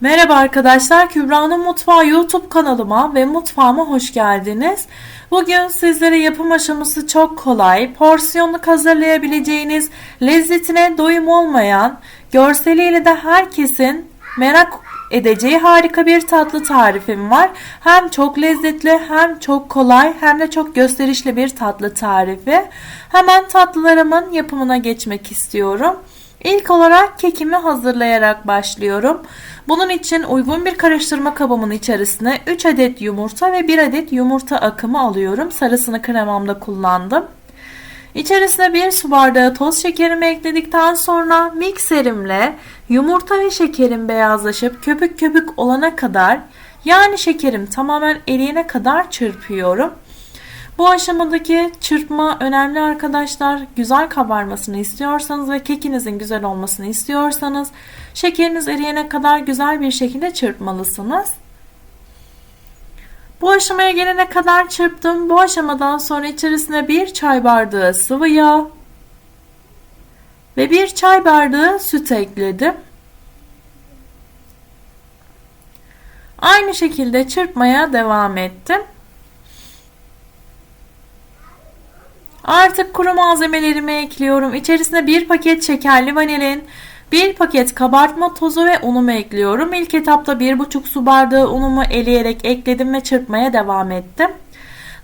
Merhaba arkadaşlar, Kübra'nın Mutfağı YouTube kanalıma ve mutfağıma hoş geldiniz. Bugün sizlere yapım aşaması çok kolay, porsiyonluk hazırlayabileceğiniz, lezzetine doyum olmayan, görseliyle de herkesin merak edeceği harika bir tatlı tarifim var. Hem çok lezzetli, hem çok kolay, hem de çok gösterişli bir tatlı tarifi. Hemen tatlılarımın yapımına geçmek istiyorum. İlk olarak kekimi hazırlayarak başlıyorum. Bunun için uygun bir karıştırma kabımın içerisine 3 adet yumurta ve 1 adet yumurta akımı alıyorum. Sarısını kremamda kullandım. İçerisine 1 su bardağı toz şekerimi ekledikten sonra mikserimle yumurta ve şekerin beyazlaşıp köpük köpük olana kadar yani şekerim tamamen eriyene kadar çırpıyorum. Bu aşamadaki çırpma önemli arkadaşlar. Güzel kabarmasını istiyorsanız ve kekinizin güzel olmasını istiyorsanız şekeriniz eriyene kadar güzel bir şekilde çırpmalısınız. Bu aşamaya gelene kadar çırptım. Bu aşamadan sonra içerisine bir çay bardağı sıvı yağ ve bir çay bardağı süt ekledim. Aynı şekilde çırpmaya devam ettim. Artık kuru malzemelerimi ekliyorum. İçerisine bir paket şekerli vanilin, bir paket kabartma tozu ve unumu ekliyorum. İlk etapta bir buçuk su bardağı unumu eleyerek ekledim ve çırpmaya devam ettim.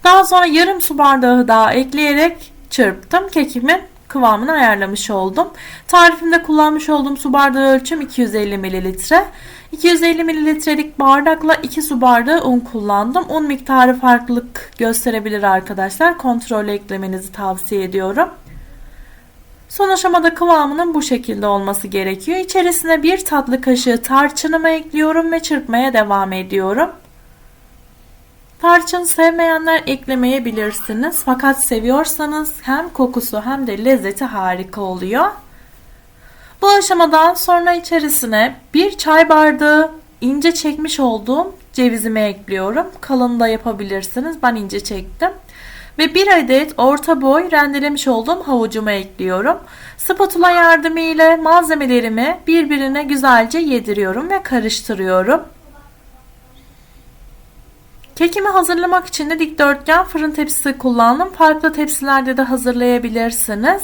Daha sonra yarım su bardağı daha ekleyerek çırptım. Kekimin kıvamını ayarlamış oldum. Tarifimde kullanmış olduğum su bardağı ölçüm 250 mililitre. 250 mililitrelik bardakla 2 su bardağı un kullandım. Un miktarı farklılık gösterebilir arkadaşlar. Kontrol eklemenizi tavsiye ediyorum. Son aşamada kıvamının bu şekilde olması gerekiyor. İçerisine bir tatlı kaşığı tarçınımı ekliyorum ve çırpmaya devam ediyorum. Tarçın sevmeyenler eklemeyebilirsiniz. Fakat seviyorsanız hem kokusu hem de lezzeti harika oluyor. Bu aşamadan sonra içerisine bir çay bardağı ince çekmiş olduğum cevizimi ekliyorum. Kalın da yapabilirsiniz. Ben ince çektim. Ve bir adet orta boy rendelemiş olduğum havucumu ekliyorum. Spatula yardımıyla malzemelerimi birbirine güzelce yediriyorum ve karıştırıyorum. Kekimi hazırlamak için de dikdörtgen fırın tepsisi kullandım. Farklı tepsilerde de hazırlayabilirsiniz.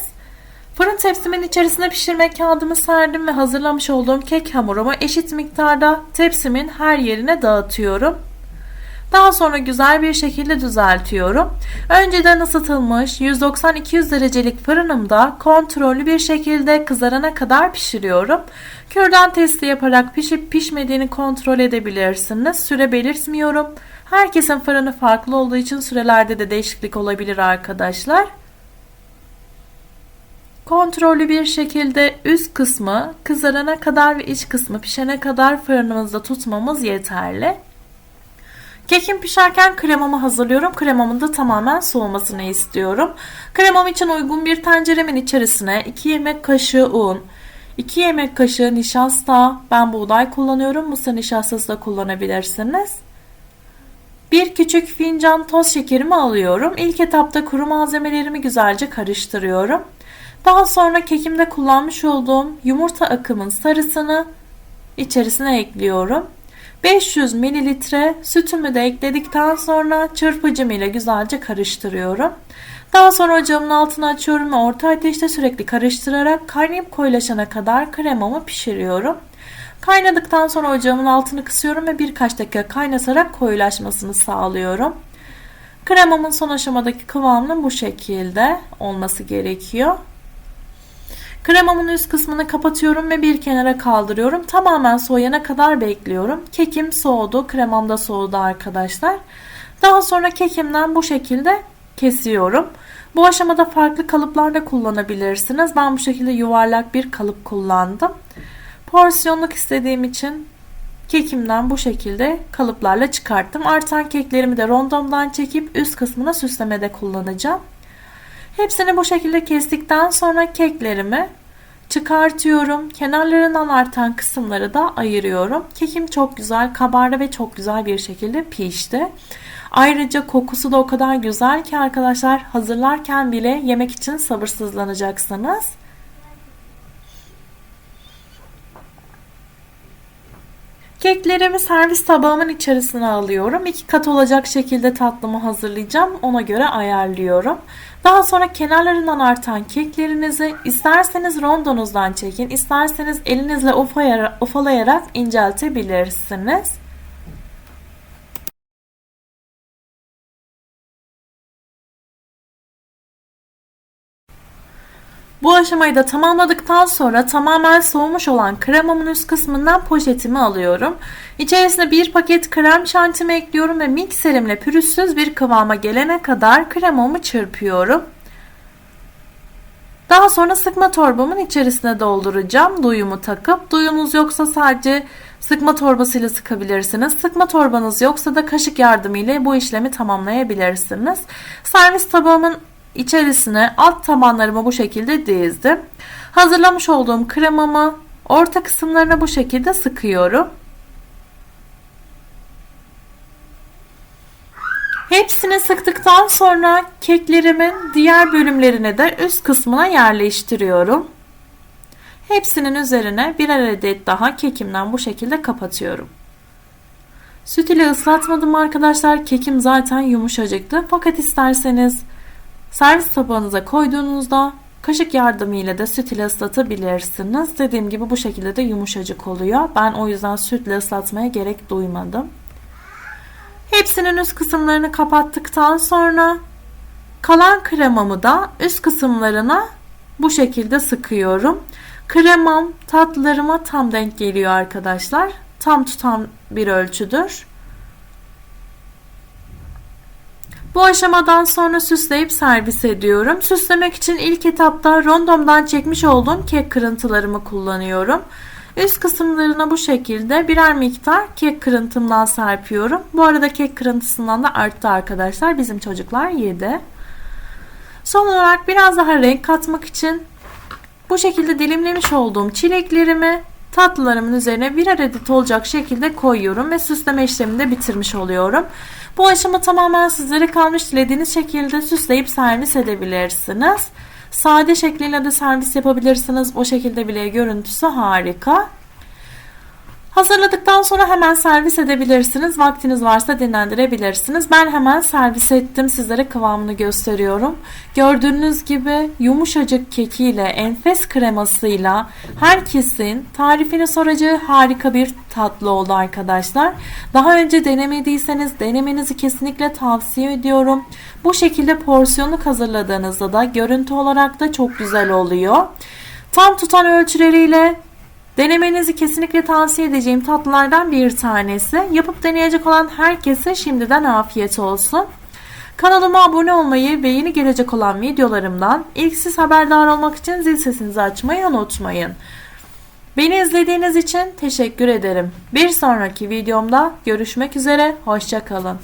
Fırın tepsimin içerisine pişirme kağıdımı serdim ve hazırlamış olduğum kek hamurumu eşit miktarda tepsimin her yerine dağıtıyorum. Daha sonra güzel bir şekilde düzeltiyorum. Önceden ısıtılmış 190-200 derecelik fırınımda kontrollü bir şekilde kızarana kadar pişiriyorum. Kürdan testi yaparak pişip pişmediğini kontrol edebilirsiniz. Süre belirtmiyorum. Herkesin fırını farklı olduğu için sürelerde de değişiklik olabilir arkadaşlar. Kontrollü bir şekilde üst kısmı kızarana kadar ve iç kısmı pişene kadar fırınımızda tutmamız yeterli. Kekim pişerken kremamı hazırlıyorum. Kremamın da tamamen soğumasını istiyorum. Kremam için uygun bir tenceremin içerisine 2 yemek kaşığı un, 2 yemek kaşığı nişasta, ben buğday kullanıyorum. Mısır nişastası da kullanabilirsiniz. Bir küçük fincan toz şekerimi alıyorum. İlk etapta kuru malzemelerimi güzelce karıştırıyorum. Daha sonra kekimde kullanmış olduğum yumurta akımın sarısını içerisine ekliyorum. 500 mililitre sütümü de ekledikten sonra çırpıcım ile güzelce karıştırıyorum. Daha sonra ocağımın altını açıyorum ve orta ateşte sürekli karıştırarak kaynayıp koyulaşana kadar kremamı pişiriyorum. Kaynadıktan sonra ocağımın altını kısıyorum ve birkaç dakika kaynatarak koyulaşmasını sağlıyorum. Kremamın son aşamadaki kıvamının bu şekilde olması gerekiyor. Kremamın üst kısmını kapatıyorum ve bir kenara kaldırıyorum. Tamamen soğuyana kadar bekliyorum. Kekim soğudu, kremam da soğudu arkadaşlar. Daha sonra kekimden bu şekilde kesiyorum. Bu aşamada farklı kalıplar da kullanabilirsiniz. Ben bu şekilde yuvarlak bir kalıp kullandım. Porsiyonluk istediğim için kekimden bu şekilde kalıplarla çıkarttım. Artan keklerimi de rondomdan çekip üst kısmına süslemede kullanacağım. Hepsini bu şekilde kestikten sonra keklerimi çıkartıyorum. Kenarlarından artan kısımları da ayırıyorum. Kekim çok güzel kabardı ve çok güzel bir şekilde pişti. Ayrıca kokusu da o kadar güzel ki arkadaşlar hazırlarken bile yemek için sabırsızlanacaksınız. Keklerimi servis tabağımın içerisine alıyorum. İki kat olacak şekilde tatlımı hazırlayacağım. Ona göre ayarlıyorum. Daha sonra kenarlarından artan keklerinizi isterseniz rondonuzdan çekin, isterseniz elinizle ufalayarak inceltebilirsiniz. Bu aşamayı da tamamladıktan sonra tamamen soğumuş olan kremamın üst kısmından poşetimi alıyorum. İçerisine bir paket krem şantimi ekliyorum ve mikserimle pürüzsüz bir kıvama gelene kadar kremamı çırpıyorum. Daha sonra sıkma torbamın içerisine dolduracağım. Duyumu takıp duyunuz yoksa sadece sıkma torbasıyla sıkabilirsiniz. Sıkma torbanız yoksa da kaşık yardımıyla bu işlemi tamamlayabilirsiniz. Servis tabağımın içerisine alt tabanlarımı bu şekilde dizdim. Hazırlamış olduğum kremamı orta kısımlarına bu şekilde sıkıyorum. Hepsini sıktıktan sonra keklerimin diğer bölümlerine de üst kısmına yerleştiriyorum. Hepsinin üzerine birer adet daha kekimden bu şekilde kapatıyorum. Süt ile ıslatmadım arkadaşlar. Kekim zaten yumuşacıktı. Fakat isterseniz servis tabağınıza koyduğunuzda kaşık yardımıyla da süt ile ıslatabilirsiniz. Dediğim gibi bu şekilde de yumuşacık oluyor. Ben o yüzden sütle ıslatmaya gerek duymadım. Hepsinin üst kısımlarını kapattıktan sonra kalan kremamı da üst kısımlarına bu şekilde sıkıyorum. Kremam tatlılarıma tam denk geliyor arkadaşlar. Tam tutan bir ölçüdür. Bu aşamadan sonra süsleyip servis ediyorum. Süslemek için ilk etapta rondomdan çekmiş olduğum kek kırıntılarımı kullanıyorum. Üst kısımlarına bu şekilde birer miktar kek kırıntımdan serpiyorum. Bu arada kek kırıntısından da arttı arkadaşlar. Bizim çocuklar yedi. Son olarak biraz daha renk katmak için bu şekilde dilimlemiş olduğum çileklerimi tatlılarımın üzerine bir adet olacak şekilde koyuyorum ve süsleme işlemini de bitirmiş oluyorum. Bu aşama tamamen sizlere kalmış dilediğiniz şekilde süsleyip servis edebilirsiniz. Sade şekliyle de servis yapabilirsiniz. O şekilde bile görüntüsü harika. Hazırladıktan sonra hemen servis edebilirsiniz. Vaktiniz varsa dinlendirebilirsiniz. Ben hemen servis ettim. Sizlere kıvamını gösteriyorum. Gördüğünüz gibi yumuşacık kekiyle, enfes kremasıyla herkesin tarifini soracağı harika bir tatlı oldu arkadaşlar. Daha önce denemediyseniz denemenizi kesinlikle tavsiye ediyorum. Bu şekilde porsiyonluk hazırladığınızda da görüntü olarak da çok güzel oluyor. Tam tutan ölçüleriyle Denemenizi kesinlikle tavsiye edeceğim tatlılardan bir tanesi. Yapıp deneyecek olan herkese şimdiden afiyet olsun. Kanalıma abone olmayı ve yeni gelecek olan videolarımdan ilk siz haberdar olmak için zil sesinizi açmayı unutmayın. Beni izlediğiniz için teşekkür ederim. Bir sonraki videomda görüşmek üzere, hoşçakalın.